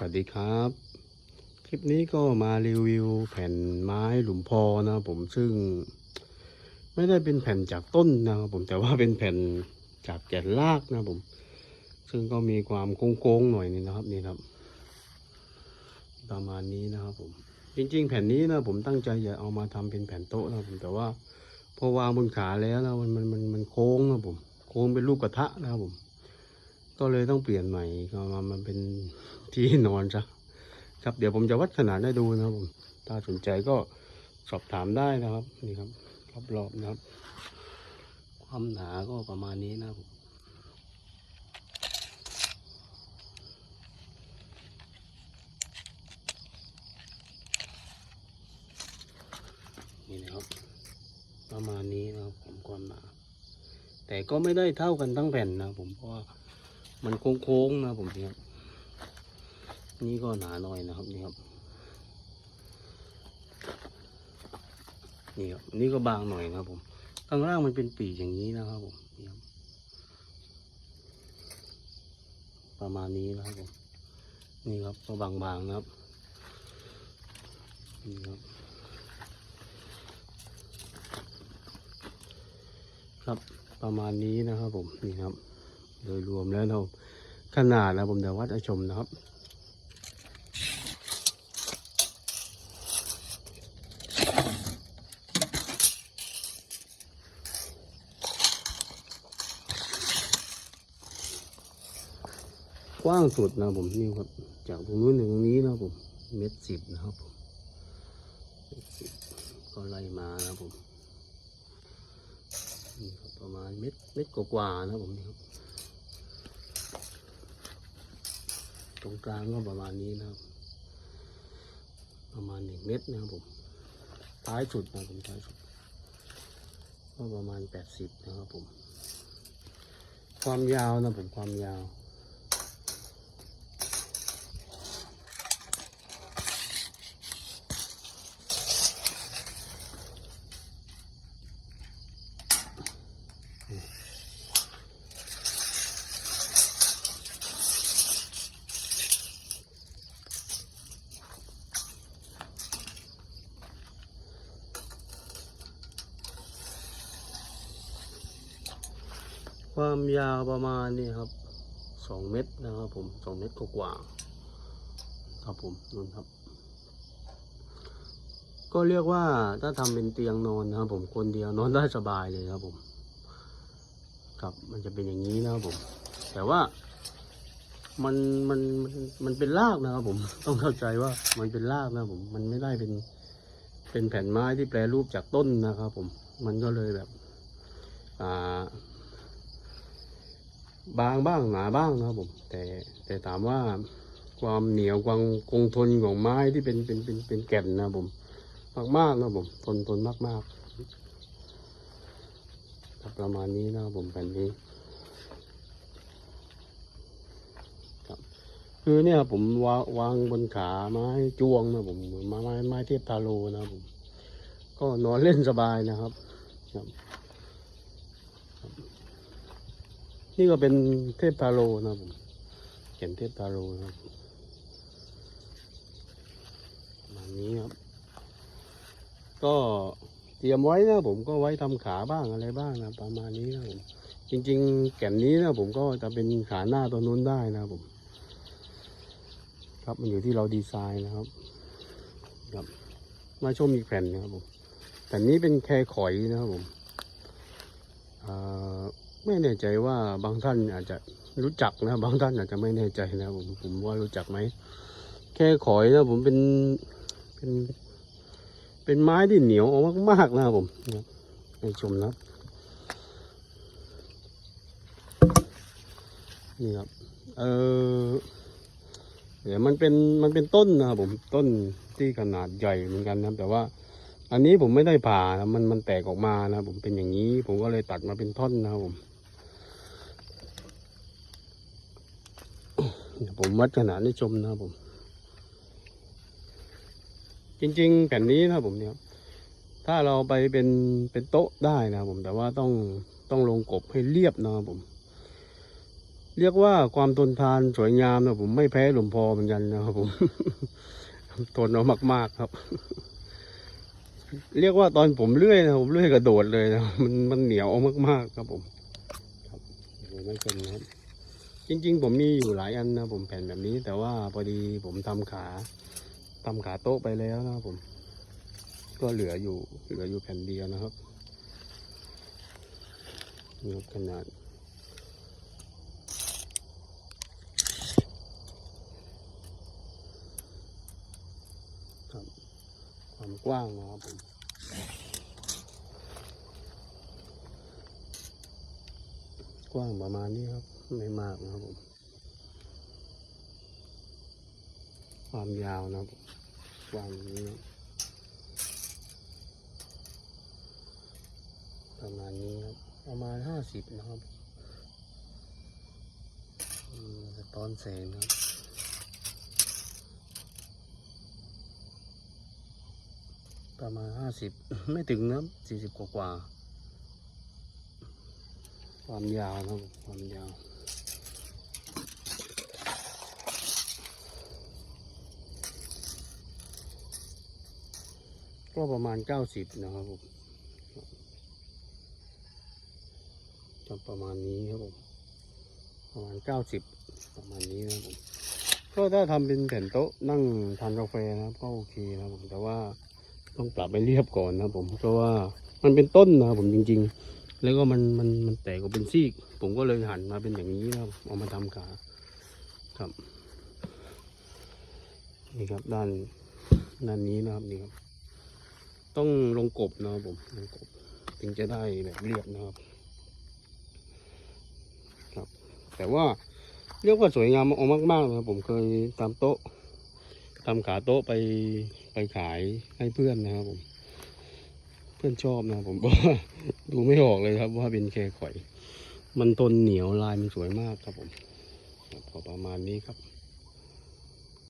สวัสดีครับ คลิปนี้ก็มารีวิวแผ่นไม้หลุมพอนะครับผมซึ่ง ไม่ได้เป็นแผ่นจากต้นนะครับผมแต่ว่าเป็นแผ่นจากแก่นรากนะครับผม ซึ่งก็มีความโค้งๆหน่อยนึงนะครับนี่ครับ ประมาณนี้นะครับผม จริง ๆ แผ่นนี้นะผมตั้งใจจะเอามาทำเป็นแผ่นโต๊ะนะครับผมแต่ว่าพอวางบนขาแล้วนะมันมันมันมันโค้งนะครับผม โค้งเป็นรูปกระทะนะครับผม ก็เลยต้องเปลี่ยนใหม่ก็มามันเป็นที่นอนซะครับเดี๋ยวผมจะวัดขนาดให้ดูนะครับผมถ้าสนใจก็สอบถามได้นะครับนี่ครับรอบๆนะครับ ความหนาก็ประมาณนี้นะครับผมนี่นะครับ ประมาณนี้นะครับผมความหนา แต่ก็ไม่ได้เท่ากันทั้งแผ่นนะผมเพราะว่า มันโค้งๆนะผมนี่ครับ นี่ก็หนาหน่อยนะครับนี่ครับ นี่ครับ นี่ก็บางหน่อยนะครับ ผม ข้างล่างมันเป็นปีกอย่างนี้นะครับผมนี่ครับ ประมาณนี้นะครับผม นี่ครับก็บางๆนะครับ นี่ครับครับประมาณนี้นะครับผมนี่ครับ โดยรวมแล้วเราขนาดนะผมเดี๋ยววัดให้ชมนะครับกว้างสุดนะผมนี่ครับจากตรงนู้นถึงตรงนี้นะผมเม็ดสิบนะครับผมเม็ดสิบก็ไล่มานะผมนี่ครับประมาณเม็ดเม็ดกว่าๆนะผมนี่ครับ ตรงกลางก็ประมาณนี้นะครับ ประมาณหนึ่งเมตรนะครับผมท้ายสุดนะผมท้ายสุดก็ประมาณแปดสิบนะครับผม ความยาวนะผมความยาว ความยาวประมาณนี่ครับสองเมตรนะครับผมสองเมตรกว่าครับผมนู่นครับ ก็เรียกว่าถ้าทำเป็นเตียงนอนนะครับผมคนเดียวนอนได้สบายเลยครับผม ครับมันจะเป็นอย่างนี้นะครับผม แต่ว่ามันมันมันมันเป็นรากนะครับผมต้องเข้าใจว่ามันเป็นรากนะครับผมมันไม่ได้เป็นเป็นแผ่นไม้ที่แปรรูปจากต้นนะครับผมมันก็เลยแบบ อ่า บางบ้างหนาบ้างนะครับผมแต่แต่ถามว่าความเหนียวความคงทนของไม้ที่เป็นเป็นเป็นเป็นแก่นนะครับผมมากมากนะครับผมทนทนมากมากๆประมาณนี้นะครับผมแผ่นนี้ครับคือเนี่ยผมวางวางบนขาไม้จวงนะผมไม้ไม้ไม้เทพทาโรนะครับผมก็นอนเล่นสบายนะครับครับ นี่ก็เป็นเทพทาโรนะผมเขียนเทพทาโรนะครับประมาณนี้ครับ ก็เตรียมไว้นะผมก็ไว้ทำขาบ้างอะไรบ้างนะประมาณนี้นะผมจริง ๆ แก่นนี้นะผมก็จะเป็นขาหน้าตัวนู้นได้นะผม ครับมันอยู่ที่เราดีไซน์นะครับครับมาชมอีกแผ่นนะครับผมแผ่นนี้เป็นแครข่อยนะครับผมอ่า ไม่แน่ใจว่าบางท่านอาจจะรู้จักนะ บางท่านอาจจะไม่แน่ใจนะผมผมว่ารู้จักไหมแค่ขอยนะผมเป็นเป็น เป็นไม้ที่เหนียวมากๆนะครับผมนะครับให้ชมนะครับนี่ครับเออเดี๋ยวมันเป็นมันเป็นต้นนะครับผมต้นที่ขนาดใหญ่เหมือนกันนะครับแต่ว่า อันนี้ผมไม่ได้ผ่านะมันมันแตกออกมานะผมเป็นอย่างนี้ ผมก็เลยตัดมาเป็นท่อนนะครับผมผมวัดขนาดให้ชมนะครับผม จริง ๆ แผ่นนี้นะผมเนี่ยถ้าเราไปเป็นเป็นโต๊ะได้นะผม แต่ว่าต้องต้องลงกบให้เรียบนะครับผม เรียกว่าความทนทานสวยงามนะผมไม่แพ้หลุมพอเหมือนกันนะครับผมทนเอามาก ๆ ครับ เรียกว่าตอนผมเลื่อยนะผมเลื่อยกระโดดเลยนะมันมันเหนียวมากๆครับผมครับไม่เป็นนะครับ จริง ๆ ผมมีอยู่หลายอันนะผมแผ่นแบบนี้ แต่ว่าพอดีผมทำขาทำขาโต๊ะไปแล้วนะผม ก็เหลืออยู่เหลืออยู่แผ่นเดียวนะครับนี่ครับขนาด ครับความ กว้างนะครับผมกว้างประมาณนี้ครับ ไม่มากนะครับผม ความยาวนะครับผมกว้างนี้นะประมาณนี้ครับ ประมาณห้าสิบนะครับอืมสะท้อนแสงนะครับ ประมาณห้าสิบไม่ถึงนะสี่สิบกว่า ความยาวนะครับความยาวก็ประมาณเก้าสิบนะครับผมจะประมาณนี้ครับผมประมาณเก้าสิบประมาณนี้นะครับผมก็ถ้าทำเป็นแผ่นโต๊ะนั่งทานกาแฟนะครับก็โอเคนะครับผมแต่ว่า ต้องปรับไปเรียบก่อนนะครับผมเพราะว่ามันเป็นต้นนะผมจริง ๆ แล้วก็มันมันมันแตกออกเป็นซีก ผมก็เลยหันมาเป็นอย่างนี้นะเอามาทำขาครับนี่ครับด้านด้านนี้นะครับนี่ครับ ต้องลงกบนะครับผมลงกบถึงจะได้แบบเรียบนะครับ ครับ แต่ว่าเรียกว่าสวยงามออกมากๆนะครับผมเคยทำโต๊ะ ทำขาโต๊ะไปไปขายให้เพื่อนนะครับผม เพื่อนชอบนะผมเพราะว่าดูไม่ออกเลยครับว่าเป็นแคข่อย มันทนเหนียวลายมันสวยมากครับผมพอประมาณนี้ครับ